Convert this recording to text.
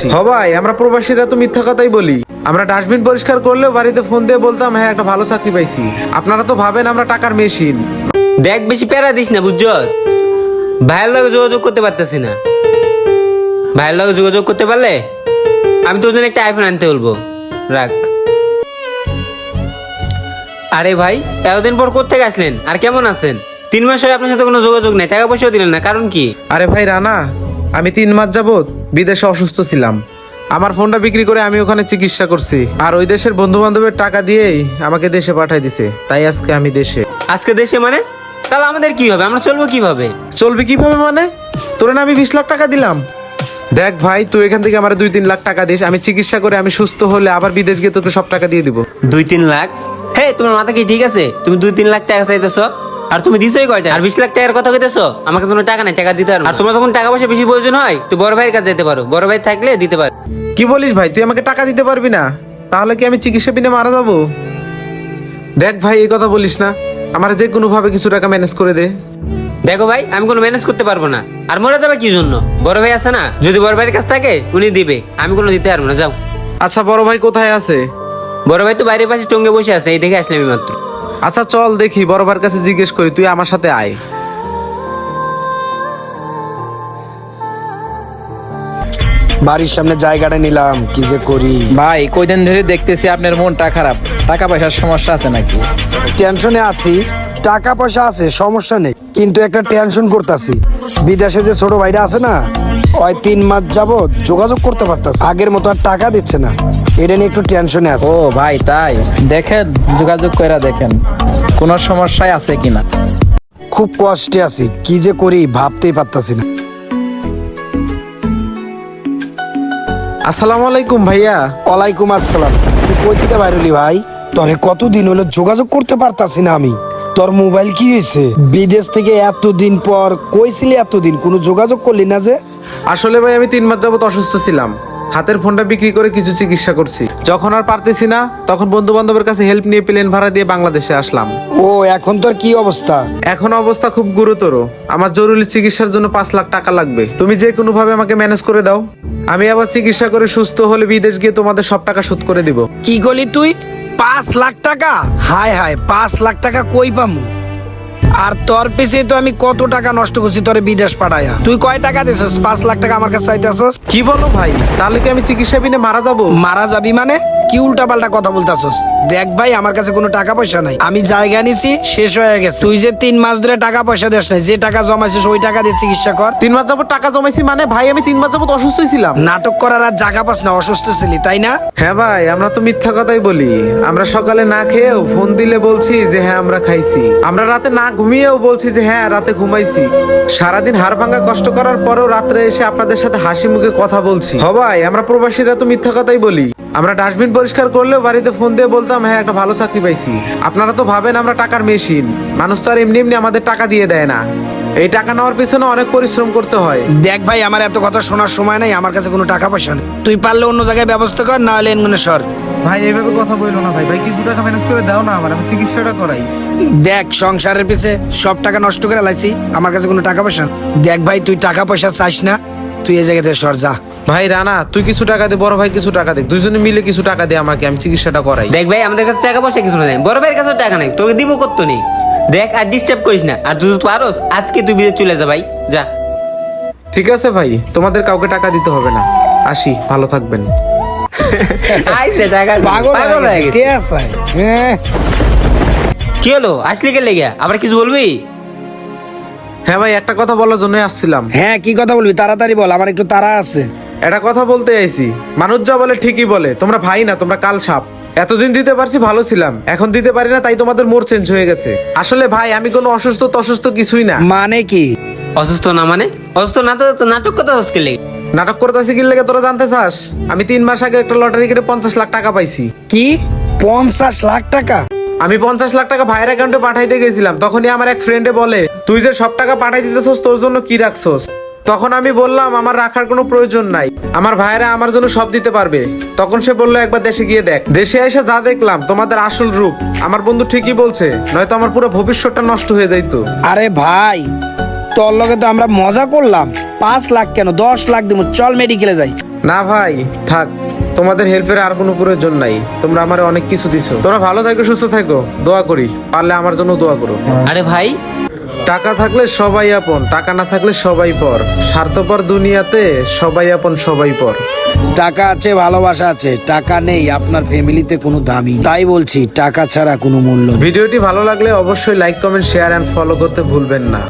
সবাই আমরা প্রবাসীরা তো মিথ্যা কথাই বলি। আমরা ডাস্টবিন পরিষ্কার করলেও বাড়িতে ফোন দিয়ে বলতাম হ্যাঁ একটা ভালো চাকরি পাইছি। আপনারা তো ভাবেন আমরা টাকার মেশিন। দেখ বেশি প্যারা দিস না বুঝছ? ভাইয়ের লগে যোগাযোগ করতে পারতেছি না। ভাইয়ের লগে যোগাযোগ করতে পারলে আমি তোর জন্য একটা আইফোন আনতে বলব। রাখ। আরে ভাই এতদিন পর কোথেকে আসলেন? আর কেমন আছেন? তিন মাস হয়ে আপনার সাথে কোনো যোগাযোগ নেই টাকা পয়সাও দিলেন না কারণ কি? আরে ভাই রানা আমি তিন মাস যাবত বিদেশে অসুস্থ ছিলাম। আমার ফোনটা বিক্রি করে আমি ওখানে চিকিৎসা করছি। আর ওই দেশের বন্ধু বান্ধবের টাকা দিয়েই আমাকে দেশে পাঠাই দিছে। তাই আজকে আমি দেশে। আজকে দেশে মানে? তাহলে আমাদের কি হবে? আমরা চলবো কীভাবে? চলবে কীভাবে মানে? তোরে না আমি বিশ লাখ টাকা দিলাম। দেখ ভাই তুই এখান থেকে আমার দুই তিন লাখ টাকা দিস। আমি চিকিৎসা করে আমি সুস্থ হলে আবার বিদেশ গিয়ে তোকে সব টাকা দিয়ে দিব। দুই তিন লাখ? হে তোমার মাথা কি ঠিক আছে? তুমি দুই তিন লাখ টাকা চাইতেছো? আর তুমি দিছোই কয়টা আর বিশ লাখ টাকার কথা কইতেছো? আমাকে কোনো টাকা নাই টাকা দিতে পারো না। আর তোমার যখন টাকা পয়সা বেশি প্রয়োজন হয় তুই বড় ভাইয়ের কাছে যেতে পারো। বড় ভাই থাকলে দিতে পারো। কি বলিস ভাই তুই আমাকে টাকা দিতে পারবি না। তাহলে কি আমি চিকিৎসা বিনে মারা যাব? দেখ ভাই এই কথা বলিস না। আমার যে কোনো ভাবে কিছু টাকা ম্যানেজ করে দে। দেখো ভাই আমি কোনো ম্যানেজ করতে পারব না। আর মরে যাবে কি জন্য? বড় ভাই আছে না? যদি বড় ভাইয়ের কাছ থাকে উনি দিবে। আমি কোনো দিতে পারব না যাও। আচ্ছা বড় ভাই কোথায় আছে? বড় ভাই তো বাইরের পাশে টঙ্গে বসে আছে এই দেখে আসলে আমি মাত্র আচ্ছা চল দেখি বড় ভাইয়ের কাছে জিজ্ঞেস করি তুই আমার সাথে আয়। বাড়ির সামনে জায়গাটা নিলাম কি যে করি? ভাই কয়দিন ধরে দেখতেছি আপনার মনটা খারাপ। টাকা পয়সার সমস্যা আছে নাকি? টেনশনে আছি। টাকা পয়সা আছে সমস্যা নেই। কিন্তু একটা টেনশন করতেছি। বিদেশে যে ছোট ভাইরা আছে না ওই তিন মাস যাবত যোগাযোগ করতে পারতাছে আগের মতো আর টাকা দিচ্ছে না। এটা নিয়ে একটু টেনশনে আছে। ও ভাই তাই? দেখেন যোগাযোগ করে দেখেন কোন সমস্যায় আছে কিনা? খুব কষ্টে আছি। কি যে করি ভাবতেই পারতাছি না। আসসালামু আলাইকুম ভাইয়া। ওয়ালাইকুম আসসালাম। তুই কইতে বাইরলি ভাই তোরে কতদিন হলো যোগাযোগ করতে পারতাছি না আমি? তোর মোবাইল কি হয়েছে? বিদেশ থেকে এতদিন পর কইছিলি এতদিন কোনো যোগাযোগ করলি না যে? আসলে ভাই আমি তিন মাস যাবত অসুস্থ ছিলাম। হাতের ফোনটা বিক্রি করে কিছু চিকিৎসা করছি। যখন আর পারতেছি না তখন বন্ধু বান্ধবের কাছে হেল্প নিয়ে প্লেন ভাড়া দিয়ে বাংলাদেশে আসলাম। ও এখন তোর কি অবস্থা? এখন অবস্থা খুব গুরুতর। আমার জরুরি চিকিৎসার জন্য পাঁচ লাখ টাকা লাগবে। তুমি যে কোনো ভাবে আমাকে ম্যানেজ করে দাও। আমি আবার চিকিৎসা করে সুস্থ হলে বিদেশ গিয়ে তোমাদের সব টাকা শোধ করে দিব। কি করলি তুই? পাঁচ লাখ টাকা? হায় হায় পাঁচ লাখ টাকা কই পামু? আর তোর পিছিয়ে তো আমি কত টাকা নষ্ট করছি তোরে বিদেশ পাঠায়া। তুই কয় টাকা দিছস? পাঁচ লাখ টাকা আমার কাছে চাইতেছস কি বলো ভাই? তাহলে কি আমি চিকিৎসা বিনে মারা যাব? মারা যাবি মানে? কি উল্টা পাল্টা কথা বলতাছস? দেখ ভাই আমার কাছে কোনো টাকা পয়সা নাই। আমি জায়গা নিছি শেষ হয়ে গেছে। তুই যে তিন মাস ধরে টাকা পয়সা দেস নাই যে টাকা জমাইছিস ওই টাকা দিয়ে চিকিৎসা কর। তিন মাস যাবত টাকা জমাইছি মানে ভাই আমি তিন মাস যাবত অসুস্থ ছিলাম। নাটক করার আর জায়গা পাস না অসুস্থ ছিলি তাই না? হ্যাঁ ভাই আমরা তো মিথ্যা কথাই বলি। আমরা সকালে না খেয়েও ফোন দিলে বলছি যে হ্যাঁ আমরা খাইছি। আমরা রাতে না ঘুমিয়েও বলছি যে হ্যাঁ রাতে ঘুমাইছি। সারাদিন হাড় ভাঙা কষ্ট করার পরও রাত্রে এসে আপনাদের সাথে হাসি মুখে কথা বলছি। হবাই আমরা প্রবাসীরা তো মিথ্যা কথাই বলি। আমরা ডাস্টবিন পরিষ্কার করলেও বাড়িতে ফোন দিয়ে বলতাম হ্যাঁ একটা ভালো চাকরি পাইছি। আপনারা তো ভাবেন আমরা টাকার মেশিন। মানুষ তো আর এমনি এমনি আমাদের টাকা দিয়ে দেয় না। এই টাকা নেওয়ার পিছনে অনেক পরিশ্রম করতে হয়। দেখ ভাই আমার এত কথা শোনার সময় নাই আমার কাছে কোনো টাকা পয়সা নেই। তুই পারলে অন্য জায়গায় ব্যবস্থা কর না হলে এনগুনে সর ভাই এইভাবে কথা বলল না ভাই। ভাই কিছু টাকা ম্যানেজ করে দাও না আমার আমি চিকিৎসাটা করাই। দেখ সংসারের পিছে সব টাকা নষ্ট করে লাইছি আমার কাছে কোনো টাকা পয়সা দেখ ভাই তুই টাকা পয়সা চাইস না তুই এই জায়গাতে সর যা। ভাই রানা তুই কিছু টাকা দে বড় ভাই কিছু টাকা দে। দুইজনে মিলে কিছু টাকা দে আমাকে আমি চিকিৎসাটা করাই। দেখ ভাই আমাদের কাছে টাকা পয়সা কিছু নেই। বড় ভাইয়ের কাছেও টাকা নেই তোকে দিব কত নেই দেখ আর ডিস্টার্ব করিস না। আর তুই যদি পারোস আজকে তুই বিদেশ চলে যা ভাই যা। ঠিক আছে ভাই তোমাদের কাউকে টাকা দিতে হবে না। আসি ভালো থাকবেন। আইসে টাকা পাগল হয়ে গেছে। ঠিক আছে? কি হলো? আসলি কে লেগে? আবার কিছু বলবি? হ্যাঁ ভাই একটা কথা বলার জন্য আসছিলাম। হ্যাঁ কি কথা বলবি? তাড়াতাড়ি বল আমার একটু তাড়া আছে। একটা কথা বলতে আইছি। মানুষ যা বলে ঠিকই বলে তোমরা ভাই না তোমরা কাল সাপ। এতদিন দিতে পারছি ভালো ছিলাম এখন দিতে পারি না তাই তোমাদের মোর চেঞ্জ হয়ে গেছে। আসলে ভাই আমি কোনো অসুস্থ তসুস্থ কিছুই না। মানে কি? অসুস্থ না মানে? অসুস্থ না তো তো নাটক কথা হচ্ছে লেগে? নাটক করতেছি কি লেগে তোরা জানতে চাস? আমি তিন মাস আগে একটা লটারি কেটে পঞ্চাশ লাখ টাকা পাইছি। কি? পঞ্চাশ লাখ টাকা? আমি পঞ্চাশ লাখ টাকা ভাইয়ের অ্যাকাউন্টে পাঠাইতে গেছিলাম তখনই আমার এক ফ্রেন্ডে বলে তুই যে সব টাকা পাঠাই দিতেছস তোর জন্য কি রাখছস? তখন আমি বললাম আমার রাখার কোনো প্রয়োজন নাই। আমার ভাইরা আমার জন্য সব দিতে পারবে। তখন সে বলল একবার দেশে গিয়ে দেখ। দেশে এসে যা দেখলাম তোমাদের আসল রূপ। আমার বন্ধু ঠিকই বলছে নয়তো আমার পুরো ভবিষ্যৎটা নষ্ট হয়ে যাইতো। আরে ভাই তোর লগে তো আমরা মজা করলাম। পাঁচ লাখ কেন? দশ লাখ দিব চল মেডিকেলে যাই। না ভাই থাক তোমাদের হেল্পের আর কোনো প্রয়োজন নাই। তোমরা আমার অনেক কিছু দিছো। তোমরা ভালো থাকো সুস্থ থাকো দোয়া করি। পারলে আমার জন্য দোয়া করো। আরে ভাই টাকা থাকলে সবাই আপন টাকা না থাকলে সবাই পর। স্বার্থপর দুনিয়াতে সবাই আপন সবাই পর। টাকা আছে ভালোবাসা আছে টাকা নেই আপনার ফ্যামিলিতে কোনো দামি তাই বলছি টাকা ছাড়া কোনো মূল্য নেই। ভিডিওটি ভালো লাগলে অবশ্যই like comment share and follow করতে ভুলবেন না।